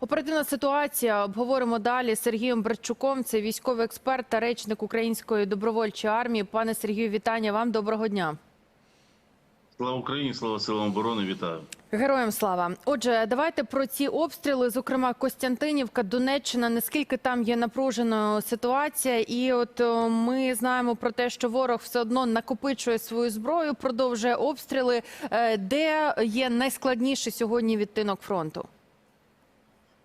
Оперативна ситуація обговоримо далі з Сергієм Братчуком. Це військовий експерт та речник Української добровольчої армії. Пане Сергію, вітання вам. Доброго дня. Слава Україні, слава силам оборони, вітаю. Героям слава. Отже, давайте про ці обстріли, зокрема Костянтинівка, Донеччина. Наскільки там є напруженою ситуація? І от ми знаємо про те, що ворог все одно накопичує свою зброю, продовжує обстріли. Е, Де є найскладніший сьогодні відтинок фронту?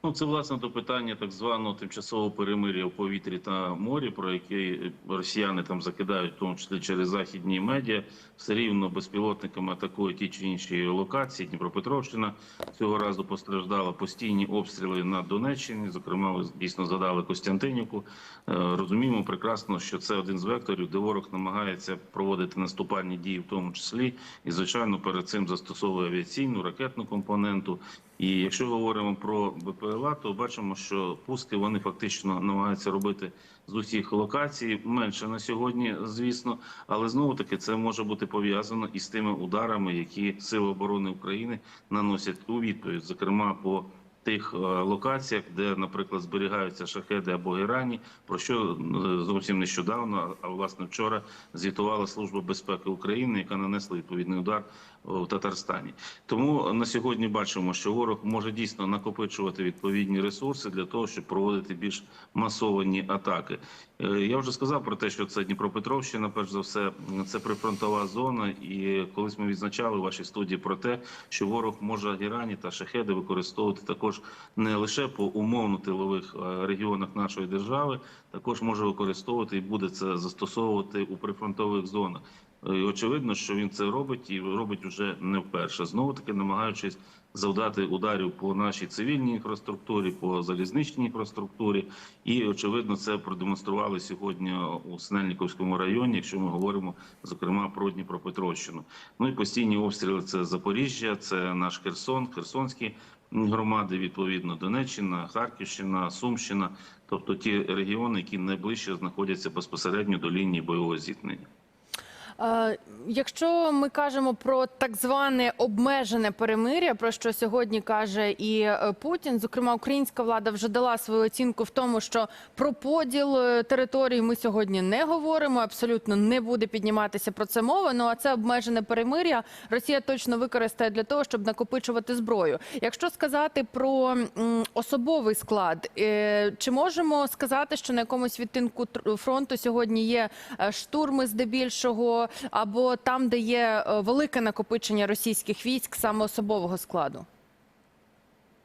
Ну, це власне до питання так званого тимчасового перемир'я в повітрі та морі, про яке росіяни там закидають, в тому числі через західні медіа, все рівно безпілотниками атакують ті чи інші локації. Дніпропетровщина цього разу постраждала постійні обстріли на Донеччині. Зокрема, ви дійсно згадали Костянтинівку. Е, Розуміємо прекрасно, що це один з векторів, де ворог намагається проводити наступальні дії, в тому числі, і звичайно перед цим застосовує авіаційну ракетну компоненту. І якщо говоримо про БПЛА, то бачимо, що пуски вони фактично намагаються робити з усіх локацій. Менше на сьогодні, звісно, але знову таки це може бути пов'язано із тими ударами, які сили оборони України наносять у відповідь, зокрема по тих е, локаціях, де, наприклад, зберігаються шахеди або герані, про що е, зовсім нещодавно, а власне вчора звітувала служба безпеки України, яка нанесла відповідний удар в Татарстані. Тому на сьогодні бачимо, що ворог може дійсно накопичувати відповідні ресурси для того, щоб проводити більш масовані атаки. Е, Я вже сказав про те, що це Дніпропетровщина, перш за все, це прифронтова зона. І колись ми відзначали в вашій студії про те, що ворог може герані та шахеди використовувати також не лише по умовно тилових е, регіонах нашої держави, також може використовувати і буде це застосовувати у прифронтових зонах. Е, І очевидно, що він це робить і робить вже не вперше. Знову таки намагаючись завдати ударів по нашій цивільній інфраструктурі, по залізничній інфраструктурі, і очевидно, це продемонстрували сьогодні у Снельниковському районі, якщо ми говоримо зокрема про Дніпропетровщину. Ну і постійні обстріли це Запоріжжя, це наш Херсон, Херсонські громади, відповідно Донеччина, Харківщина, Сумщина, тобто ті регіони, які найближче знаходяться безпосередньо до лінії бойового зіткнення. Е, Якщо ми кажемо про так зване обмежене перемиря, про що сьогодні каже і е, Путін, зокрема, українська влада вже дала свою оцінку в тому, що про поділ е, територій ми сьогодні не говоримо. Абсолютно не буде підніматися про це мова. Ну а це обмежене перемиря Росія точно використає для того, щоб накопичувати зброю. Якщо сказати про особовий склад, чи можемо сказати, що на якомусь відтинку фронту сьогодні є штурми здебільшого, або там, де є е, велике накопичення російських військ, саме особового складу?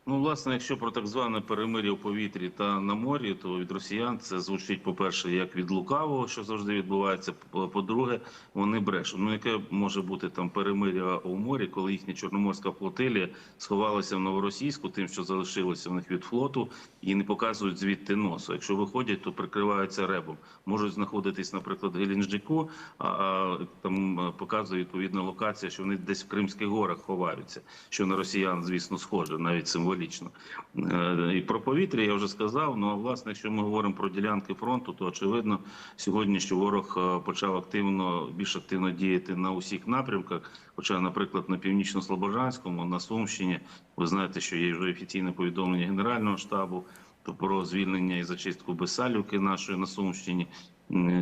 Ну, власне, якщо про так зване перемир'я в повітрі та на морі, то від росіян це звучить, по-перше, як від лукавого, що завжди відбувається. По- По-друге, вони брешуть. Ну, яке може бути там перемир'я у морі, коли їхня чорноморська флотилія сховалася в новоросійську, тим, що залишилося в них від флоту, і не показують звідти носу. Якщо виходять, то прикриваються ребом. Можуть знаходитись, наприклад, в Геленджику, а, а там е, показує відповідна локація, що вони десь в Кримських горах ховаються, що на росіян, звісно, схоже, навіть символічно. Е, І про повітря я вже сказав. Ну а власне, якщо ми говоримо про ділянки фронту, то очевидно сьогодні, що ворог е, почав активно більш активно діяти на усіх напрямках. Хоча, наприклад, на північно-слобожанському, на Сумщині, ви знаєте, що є вже офіційне повідомлення Генерального штабу то про звільнення і зачистку Бесалівки нашої на Сумщині.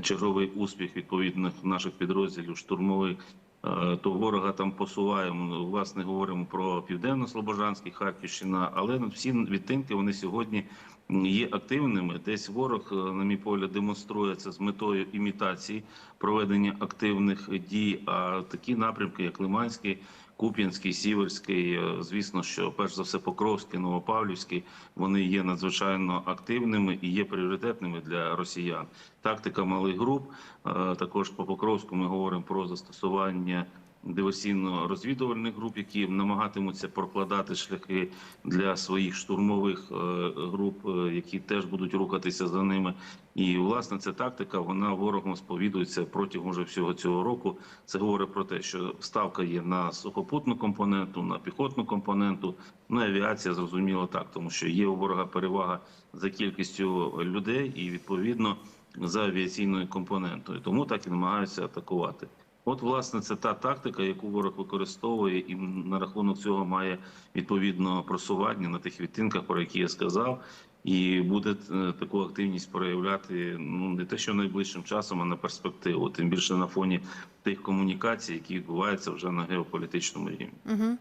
Черговий успіх відповідних наших підрозділів штурмових. Е, То ворога там посуваємо. Власне говоримо про південно-слобожанський Харківщина, але всі відтинки вони сьогодні є активними. Десь ворог, е, на мій погляд, демонструється з метою імітації проведення активних дій. А такі напрямки, як Лиманський, Куп'янський, Сіверський, е, звісно, що перш за все Покровський, Новопавлівський, вони є надзвичайно активними і є пріоритетними для росіян. Тактика малих груп е, також по Покровську ми говоримо про застосування диверсійно-розвідувальних груп, які намагатимуться прокладати шляхи для своїх штурмових е, груп, е, які теж будуть рухатися за ними. І власне ця тактика вона ворогом сповідується протягом вже всього цього року. Це говорить про те, що ставка є на сухопутну компоненту, на піхотну компоненту. Ну авіація зрозуміло так, тому що є у ворога перевага за кількістю людей і відповідно за авіаційною компонентою. Тому так і намагаються атакувати. От, власне, це та тактика, яку ворог використовує, і на рахунок цього має відповідно просування на тих відтинках, про які я сказав, і буде е, таку активність проявляти ну не те, що найближчим часом, а на перспективу, тим більше на фоні тих комунікацій, які відбуваються вже на геополітичному рівні. Угу.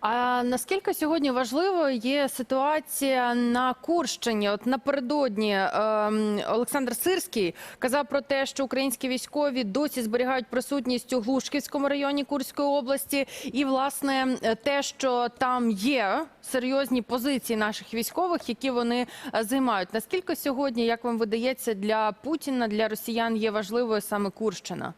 А наскільки сьогодні важливою є ситуація на Курщині? От напередодні ем, Олександр Сирський казав про те, що українські військові досі зберігають присутність у Глушківському районі Курської області, і власне те, що там є серйозні позиції наших військових, які вони е, займають. Наскільки сьогодні, як вам видається, для Путіна для росіян є важливою саме Курщина?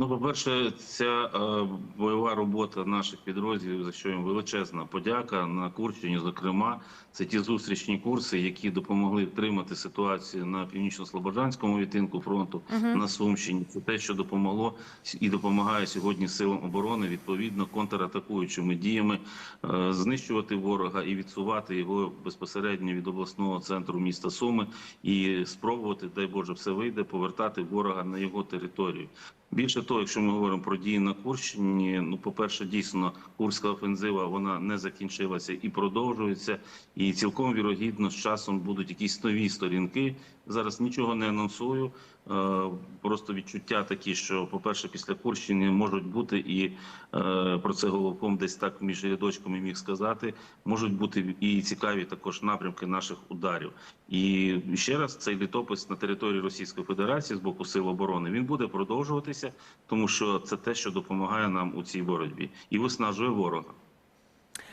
Ну, по-перше, ця е, бойова робота наших підрозділів, за що їм величезна подяка на Курщині, зокрема, це ті зустрічні курси, які допомогли втримати ситуацію на північно-слобожанському відтинку фронту на Сумщині. Це те, що допомогло і допомагає сьогодні силам оборони відповідно контратакуючими діями е, знищувати ворога і відсувати його безпосередньо від обласного центру міста Суми і спробувати, дай Боже, все вийде, повертати ворога на його територію. Більше того, якщо ми говоримо про дії на Курщині, ну по перше, дійсно курська офензива вона не закінчилася і продовжується. І цілком вірогідно з часом будуть якісь нові сторінки. Зараз нічого не анонсую. Е, Просто відчуття такі, що, по-перше, після Курщини можуть бути, і е, про це головком десь так між рядочками міг сказати. Можуть бути і цікаві також напрямки наших ударів. І ще раз цей літопис на території Російської Федерації з боку сил оборони він буде продовжуватися, тому що це те, що допомагає нам у цій боротьбі, і виснажує ворога.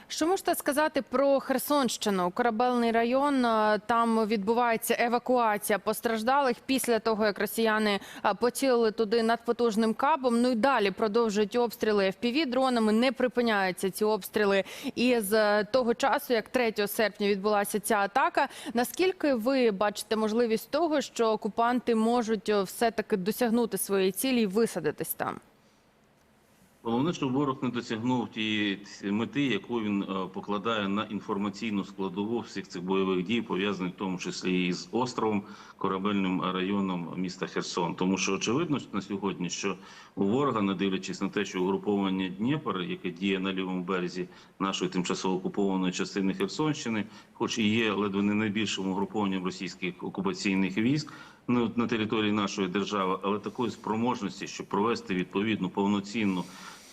Що можете сказати про Херсонщину? Корабельний район е, там відбувається евакуація постраждалих після того, як росіяни е, поцілили туди над потужним кабом. Ну і далі продовжують обстріли fpv дронами. Не припиняються ці обстріли. І з того часу, як 3 серпня відбулася ця атака, наскільки ви бачите можливість того, що окупанти можуть все таки досягнути своєї цілі і висадитись там? Головне, щоб ворог не досягнув тієї мети, яку він е, покладає на інформаційну складову всіх цих бойових дій, пов'язаних в тому числі і з островом, корабельним районом міста Херсон. Тому що очевидно на сьогодні, що у ворога, не дивлячись на те, що угруповання Дніпр, яке діє на лівому березі нашої тимчасово окупованої частини Херсонщини, хоч і є ледве не найбільшим угрупованням російських окупаційних військ. Ну, на території нашої держави, але такої спроможності, щоб провести відповідну повноцінну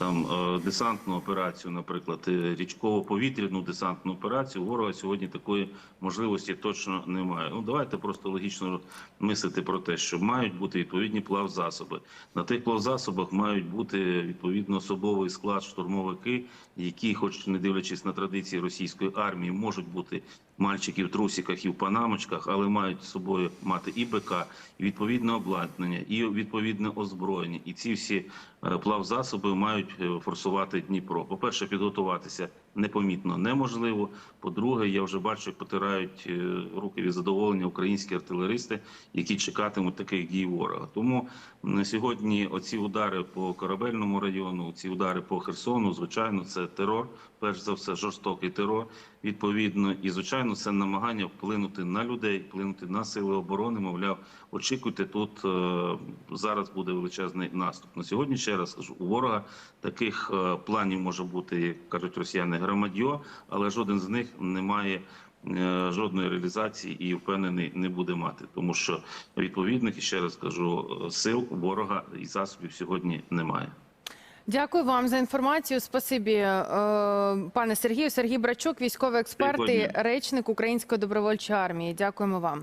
там е, десантну операцію, наприклад, е, річково-повітряну десантну операцію. Ворога сьогодні такої можливості точно немає. Ну давайте просто логічно мислити про те, що мають бути відповідні плавзасоби. На тих плавзасобах мають бути відповідно особовий склад штурмовики, які, хоч не дивлячись на традиції російської армії, можуть бути мальчики в трусиках і в панамочках, але мають з собою мати і БК, і відповідне обладнання, і відповідне озброєння. І ці всі е, плавзасоби мають е, форсувати Дніпро. По перше, підготуватися непомітно неможливо. По-друге, я вже бачу, як потирають е, руки від задоволення українські артилеристи, які чекатимуть таких дій ворога. Тому на сьогодні оці удари по корабельному району, ці удари по Херсону, звичайно, це терор. Перш за все, жорстокий терор. Відповідно, і звичайно, це намагання вплинути на людей, вплинути на сили оборони. Мовляв, очікуйте, тут е, зараз буде величезний наступ. На сьогодні ще раз кажу, у ворога таких е, планів може бути, як кажуть росіяни, громадьо, але жоден з них не має. е, Жодної реалізації і впевнений не буде мати, тому що відповідних і ще раз кажу е, сил ворога і засобів сьогодні немає. Дякую вам за інформацію. Спасибі, е, пане Сергію. Сергій Брачук, військовий експерт і речник Української добровольчої армії. Дякуємо вам.